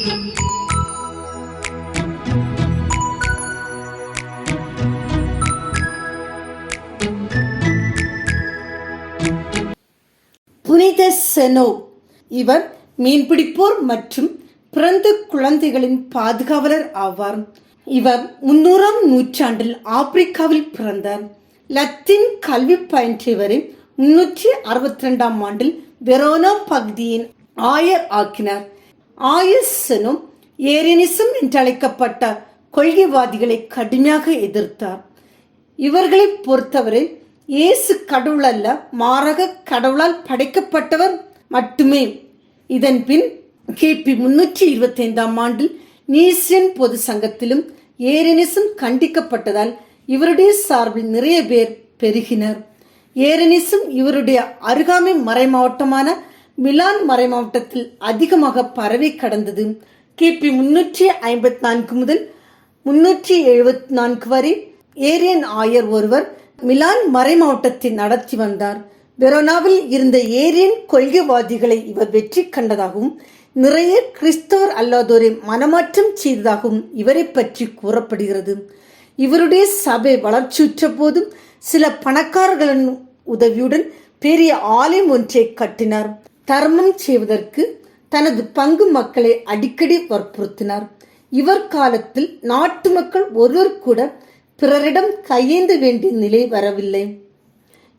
புனித செனோ. இவர் மீன்பிடிப்போர் மற்றும் பிறந்த குழந்தைகளின் பாதுகாவலர் ஆவார். இவர் முன்னூறாம் நூற்றாண்டில் ஆப்பிரிக்காவில் பிறந்தார். லத்தீன் கல்வி பயின்ற முன்னூற்றி அறுபத்தி ரெண்டாம் ஆண்டில் வெரோனா பகுதியின் ஆயர் ஆக்கினார். ஆயசனும் ஏரியனிசம் என்றழைக்கப்பட்ட கொள்கைவாதிகளை கடுமையாக எதிர்த்தார். இவர்களை பொறுத்தவரை இயேசு கடவுள் அல்ல மாறாக கடவுளால் படைக்கப்பட்டவர் மட்டுமே. இதன் பின் கிபி முன்னூற்றி இருபத்தி ஐந்தாம் ஆண்டில் நீசியன் பொது சங்கத்திலும் ஏரனிசம் கண்டிக்கப்பட்டதால் இவருடைய சார்பில் நிறைய பேர் பெருகினர். ஏரனிசம் இவருடைய அருகாமை மறைமாவட்டமான மிலான் மறைமாவட்டத்தில் அதிகமாக பரவி கடந்தது கிபி முன்னூற்றி ஐம்பத்தி நான்கு முதல் முன்னூற்றி எழுபத்தி நான்கு வரை. ஏரியன் ஆயர் ஒருவர் மிலான் மறைமாவட்டத்தை நடத்தி வந்தார். வெரோனாவில் இருந்த ஏரியன் கொள்கைவாதிகளை இவர் வெற்றி கண்டதாகவும் நிறைய கிறிஸ்தவர் அல்லாதோரை மனமாற்றம் செய்ததாகவும் இவரை பற்றி கூறப்படுகிறது. இவருடைய சபை வளர்ச்சியுற்ற போதும் சில பணக்காரர்களின் உதவியுடன் பெரிய ஆலயம் ஒன்றை கட்டினார். தர்மம் செய்வதற்கு தனது பங்கு மக்களை அடிக்கடி வற்புறுத்தினார். இவர் காலத்தில் நாட்டு மக்கள் ஒருவர் கூட பிறரிடம் கையேந்த வேண்டிய நிலை வரவில்லை.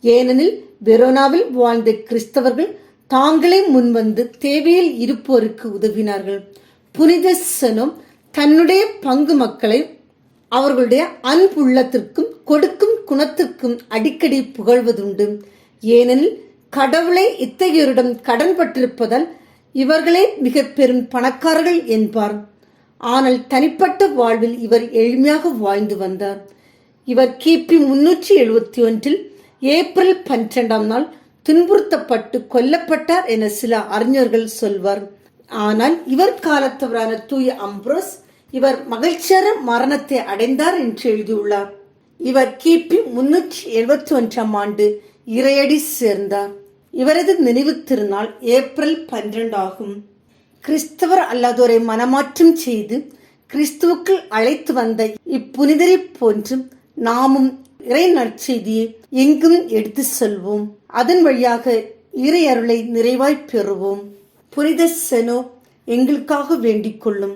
ஏனெனில் வெரோனாவில் வாழ்ந்த கிறிஸ்தவர்கள் தாங்களே முன்வந்து தேவையில் இருப்போருக்கு உதவினார்கள். புனித தன்னுடைய பங்கு மக்களை அவர்களுடைய அன்புள்ளத்திற்கும் கொடுக்கும் குணத்திற்கும் அடிக்கடி புகழ்வதுண்டு. ஏனெனில் கடவுளை இத்தகையோரிடம் கடன்பட்டிருப்பதால் இவர்களே மிக பெரும் பணக்காரர்கள் என்பார். ஆனால் தனிப்பட்ட வாழ்வில் இவர் எளிமையாக வாழ்ந்து வந்தார். இவர் கிபி முன்னூற்றி எழுபத்தி ஒன்றில் ஏப்ரல் பன்னிரெண்டாம் நாள் துன்புறுத்தப்பட்டு கொல்லப்பட்டார் என சில அறிஞர்கள் சொல்வார். ஆனால் இவர் காலத்தவரான தூய அம்ப்ரோஸ் இவர் மகிழ்ச்சியர மரணத்தை அடைந்தார் என்று எழுதியுள்ளார். இவர் கிபி முன்னூற்றி எழுபத்தி ஒன்றாம் ஆண்டு இறையடி சேர்ந்தார். இவரது நினைவு திருநாள் ஏப்ரல் பன்னிரண்டு ஆகும் கிறிஸ்தவர் அல்லாதோரை மனமாற்றம் செய்து கிறிஸ்துவுக்குள் அழைத்து வந்த இப்புனிதரை போன்று நாமும் இறை நற்செய்தியை எங்கும் எடுத்து செல்வோம். அதன் வழியாக இறை அருளை நிறைவாய் பெறுவோம். புனித செனோ எங்களுக்காக வேண்டிக் கொள்ளும்.